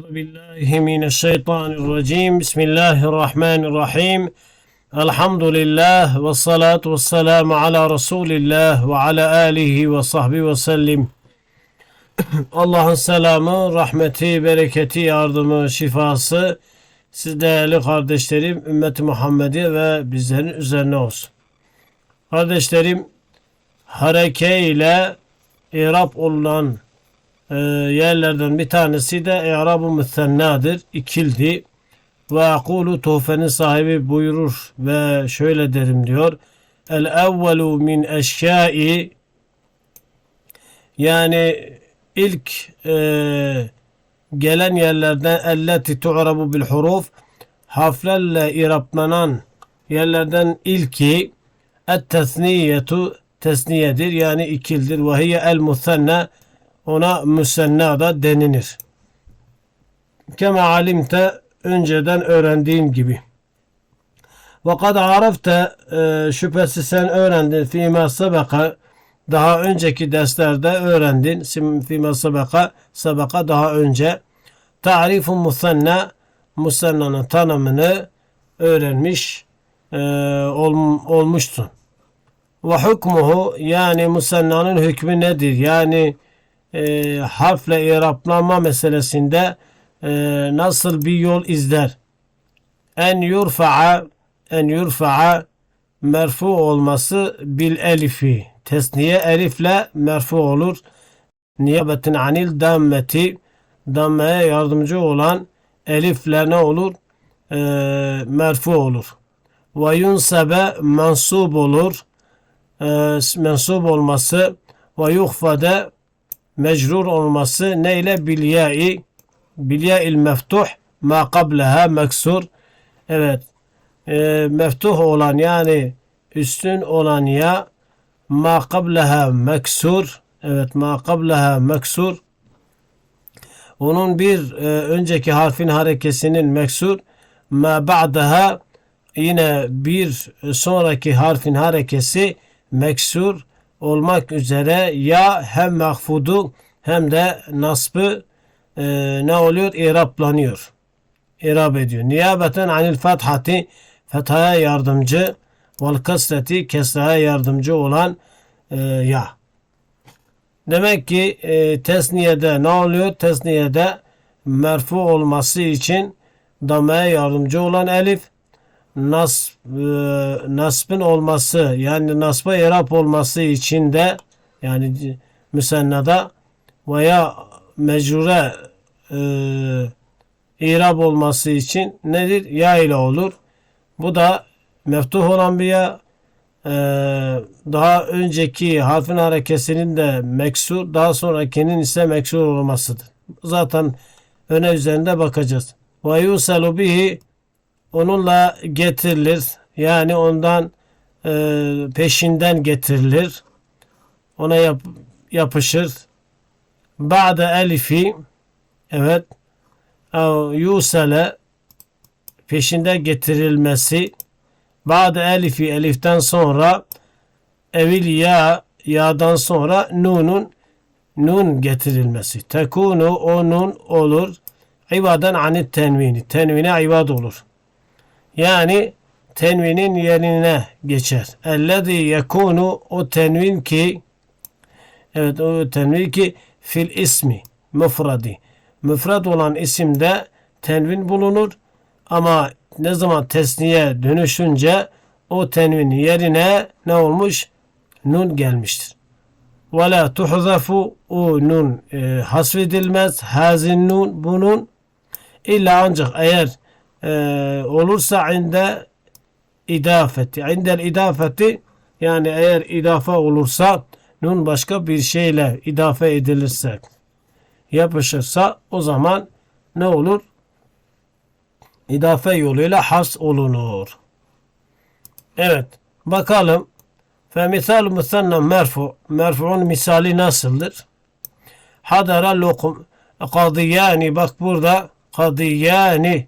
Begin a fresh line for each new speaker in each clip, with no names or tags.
أعوذ بالله من الشيطان الرجيم بسم الله الرحمن الرحيم الحمد لله والصلاة والسلام على رسول الله وعلى آله وصحبه وسلم Allah'ın selamı, rahmeti, bereketi, yardımı, şifası siz değerli kardeşlerim, ümmeti Muhammed'i ve bizlerin üzerine olsun. Kardeşlerim, hareke ile irab olunan e, yerlerden bir tanesi de i'rab-ı müsennadır, ikildi. Ve akulu tuhfenin sahibi buyurur ve şöyle derim diyor. El evvelu min eşyai yani ilk e, gelen yerlerden elleti tu'rabu bil huruf harflerle iraplanan yerlerden ilki et tesniyetu tesniyedir yani ikildir ve hiye el musanna ona müsenna da denilir. Kema alimte önceden öğrendiğin gibi. Ve kad arafte e, şüphesiz sen öğrendin fîmâ sabaka daha önceki derslerde öğrendin. Fîmâ sabaka sabaka daha önce. Tarifun musanna musannanın tanımını öğrenmiş e, ol, olmuşsun. Ve hukmuhu yani musannanın hükmü nedir? Yani e, harfle iraplanma meselesinde e, nasıl bir yol izler? En yurfa'a en yurfa'a merfu olması bil elifi. Tesniye elifle merfu olur. Niyabetin anil dammeti dammeye yardımcı olan elifle ne olur? E, merfu olur. Ve yunsabe mansub olur. E, mensup olması ve yuhfade mecrur olması neyle bilyai bilya'il meftuh ma qablaha meksur. Evet. E, meftuh olan yani üstün olan ya ma qablaha meksur. Evet ma qablaha meksur. Onun bir e, önceki harfin harekesinin meksur. Ma ba'daha yine bir sonraki harfin harekesi meksur olmak üzere ya hem mahfudu hem de nasbı e, ne oluyor? İraplanıyor. İrab ediyor. Niyabeten anil fathati fethaya yardımcı vel kasreti kesraya yardımcı olan e, ya. Demek ki e, tesniyede ne oluyor? Tesniyede merfu olması için damaya yardımcı olan elif nas, e, nasbın olması yani nasba irap olması için de yani müsennada veya mecrure e, irab olması için nedir? Ya ile olur. Bu da meftuh olan bir ya e, daha önceki harfin harekesinin de meksur daha sonrakinin ise meksur olmasıdır. Zaten öne üzerinde bakacağız. Ve yusalu bihi onunla getirilir. Yani ondan e, peşinden getirilir. Ona yap, yapışır. Ba'de elifi evet ev yusale peşinde getirilmesi Ba'de elifi eliften sonra evil ya ya'dan sonra nunun nun getirilmesi. Tekunu o nun olur. İvadan anit tenvini. Tenvine ivad olur. Yani tenvinin yerine geçer. Ellezî yekunu o tenvin ki evet o tenvin ki fil ismi müfradi. Müfrad olan isimde tenvin bulunur ama ne zaman tesniye dönüşünce o tenvin yerine ne olmuş? Nun gelmiştir. Ve la tuhzafu o nun e, hasfedilmez. Hazin nun bunun illa ancak eğer e, olursa inde idafeti. İndel idafeti yani eğer idafe olursa nun başka bir şeyle idafe edilirse yapışırsa o zaman ne olur? İdafe yoluyla has olunur. Evet. Bakalım. Fe misal musanna merfu. Merfu'un misali nasıldır? Hadara lokum. Kadiyani. Bak burada kadiyani.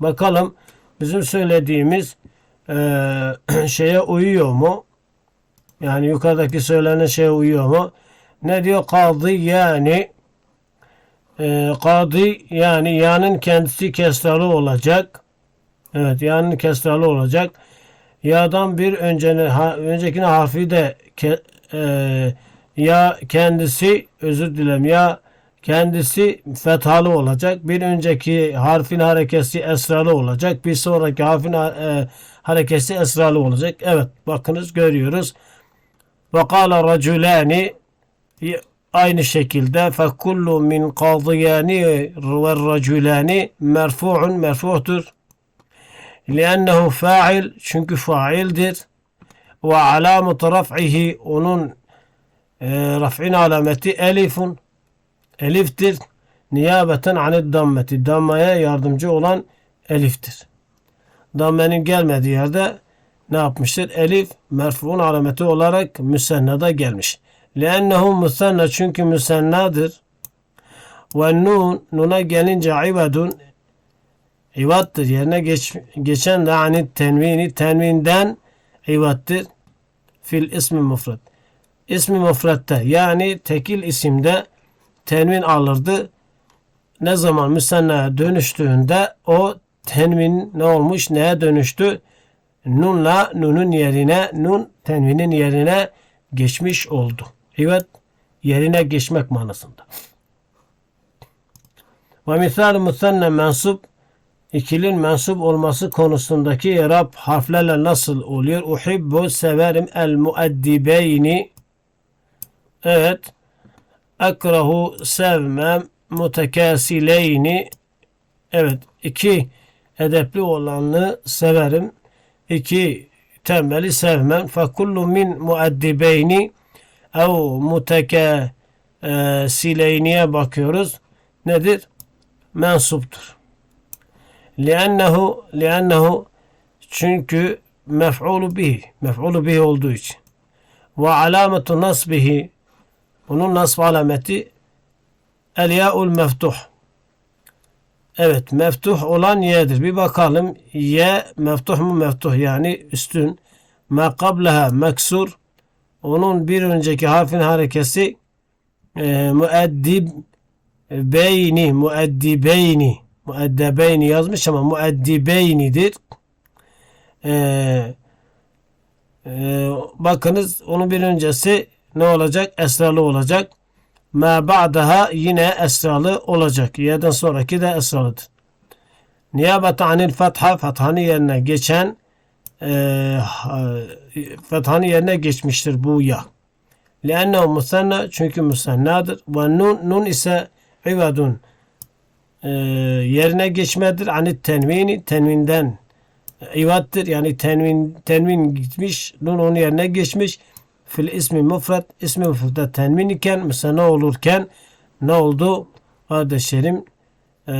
Bakalım bizim söylediğimiz eee, şeye uyuyor mu? Yani yukarıdaki söylenen şeye uyuyor mu? Ne diyor? Kadı yani e, kadı yani yanın kendisi kesralı olacak. Evet yanın kesralı olacak. Ya'dan bir öncene, ha, öncekine harfi de ke, e, ya kendisi özür dilerim ya Kendisi fethalı olacak. Bir önceki harfin harekesi esralı olacak. Bir sonraki harfin e, harekesi esralı olacak. Evet bakınız görüyoruz. Ve kâle racülâni aynı şekilde fekullu min kadiyani ve racülâni merfu'un merfu'tur. Liannehu fa'il çünkü fa'ildir. Ve alâmet raf'ihi onun e, raf'in alameti elifun eliftir. Niyabeten anid dammeti. Dammaya yardımcı olan eliftir. Dammenin gelmediği yerde ne yapmıştır? Elif merfuun alameti olarak müsennada gelmiş. Lennehu müsenne çünkü müsennadır. Ve nun nuna gelince ibadun ivattır. Yerine geç, geçen de anid tenvini tenvinden ivattır. Fil ismi mufret. İsmi mufrette yani tekil isimde tenvin alırdı. Ne zaman müsennaya dönüştüğünde o tenvin ne olmuş? Neye dönüştü? Nunla nunun yerine nun tenvinin yerine geçmiş oldu. Evet yerine geçmek manasında. Ve misal müsenne mensup ikilin mensup olması konusundaki irab harflerle nasıl oluyor? Uhibbu severim el muaddibeyni Evet. Ekrahu sevmem mutekâsileyni Evet. iki edepli olanı severim. İki tembeli sevmem. Fekullu min muaddibeyni ev mutekâsileyniye bakıyoruz. Nedir? Mensuptur. Liannehu liannehu çünkü mef'ulu bihi mef'ulu bihi olduğu için ve alametu nasbihi onun nasb alameti el ya'ul meftuh Evet meftuh olan ye'dir. Bir bakalım ye meftuh mu meftuh yani üstün. Ma kableha meksur onun bir önceki harfin harekesi e, müeddib beyni müeddibeyni müeddebeyni yazmış ama müeddibeynidir. Ee, e, bakınız onun bir öncesi ne olacak? Esralı olacak. Ma ba'daha yine esralı olacak. Y'den sonraki de esralıdır. Niyabete anil fetha fethanın yerine geçen e, fethanın yerine geçmiştir bu ya. Lennehu musanna çünkü musannadır. Ve nun, nun ise ivadun e, yerine geçmedir. Anit tenvini tenvinden ivattır. Yani tenvin, tenvin gitmiş. Nun onun yerine geçmiş. Fil ismi mufrat. ismi mufratta tenvin iken müsenna olurken ne oldu? Kardeşlerim e,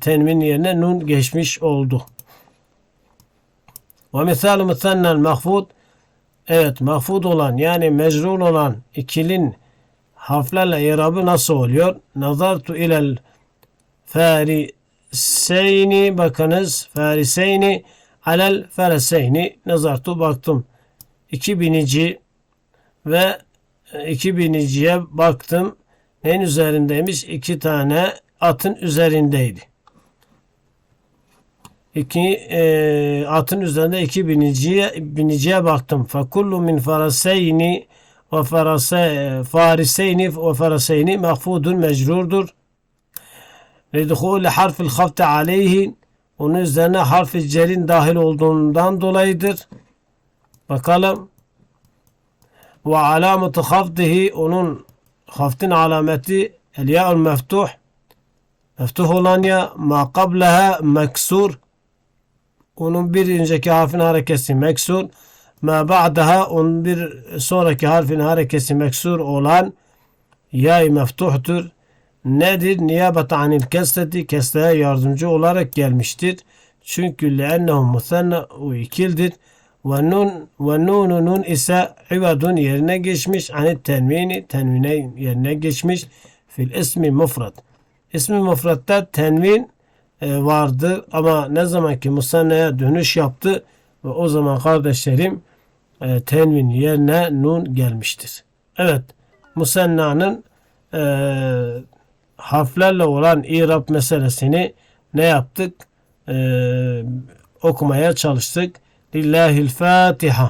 tenvin yerine nun geçmiş oldu. Ve misal müsennel mahfud Evet mahfud olan yani mecrur olan ikilin harflerle irabı nasıl oluyor? Nazartu ilel fariseyni bakınız fariseyni alel fariseyni nazartu baktım. İki binici ve iki biniciye baktım. Neyin üzerindeymiş? İki tane atın üzerindeydi. İki e, atın üzerinde iki biniciye biniciye baktım. Fakullu min faraseyni ve farase fariseyni ve faraseyni mahfudun mecrurdur. Lidhul harfil hafte aleyhi onun üzerine harfi cerin dahil olduğundan dolayıdır. Bakalım. Ve alametü hafdihi onun haftin alameti el ya'ul meftuh meftuh olan ya ma qablaha meksur onun bir önceki harfin harekesi meksur ma ba'daha onun bir sonraki harfin harekesi meksur olan yay meftuhtur nedir? Niyabet anil kesreti kesreye yardımcı olarak gelmiştir. Çünkü leennehu musanna o ikildir. Ve nun ve nunu nun ise ivadun yerine geçmiş. Hani tenvini tenvine yerine geçmiş. Fil ismi mufrad. İsmi mufratta tenvin e, vardı ama ne zaman ki musannaya dönüş yaptı ve o zaman kardeşlerim e, tenvin yerine nun gelmiştir. Evet musannanın e, harflerle olan irab meselesini ne yaptık? Ee, okumaya çalıştık. لله الفاتحة.